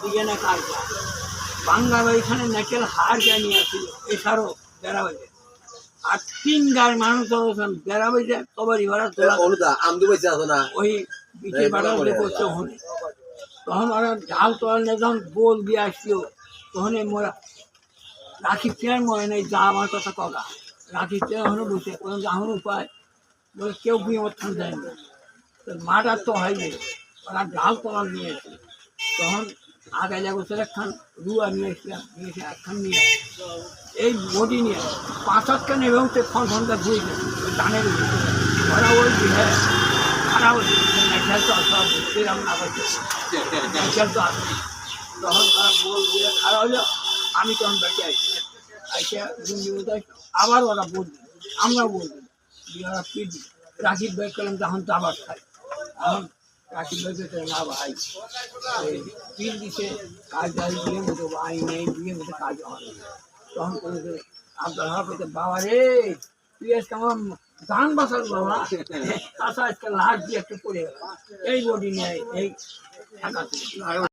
দিকে না কাজ বাংলার ওইখানে নেকেল হার জানিয়ে আসছিল এছাড়াও বেড়া বেড়াবাইতে আর তিন গায়ের মানুষ তখন বেড়াবাইতে কবারি ভাড়া তোলা আমদু বেঁচে না ওই বিচে বাড়া করছে ওখানে। তখন ওরা ঢাল তোলার নিয়ে যখন গোল দিয়ে আসছিল তখন মোরা রাখি চেয়ার মনে নেই যা আমার কথা কগা। রাখি চেয়ার এখনও বসে কোনো এখন উপায়। বলে কেউ বিমর্থন দেয় না তো মাটার তো হয়নি ওরা ঢাল তোলার নিয়ে এসে। তখন আগে যাব একখান রুয়া নিয়ে এসেছিলাম নিয়ে এসে একখান নিয়ে আসি। এই বডি নিয়ে পাঁচ সাতটা নেবেও সে ফোন ফোনটা ঘুরে গেছে? ধানের। ওরা ওই হ্যাঁ খারাপ হয়েছে। নেশাল তো সব সেরকম না হয়েছে নেশাল তো আসে তখন তারা বল দিয়ে, খারাপ হলো, আমি তখন বেঁচে আছি আইসা কোথায় আবার ওরা বলবে আমরা বলব দিয়ে রাশিদ করলাম, তখন তো আবার খাই এখন কাজ টাজ দিয়ে নেই কাজ হয় তখন করে আপনার হাতে বাবা রে তুই আজকে আমার গান বাসার বাবা আচ্ছা আজকে লাশ দিয়ে একটা পড়ে এই বডি নিয়ে এই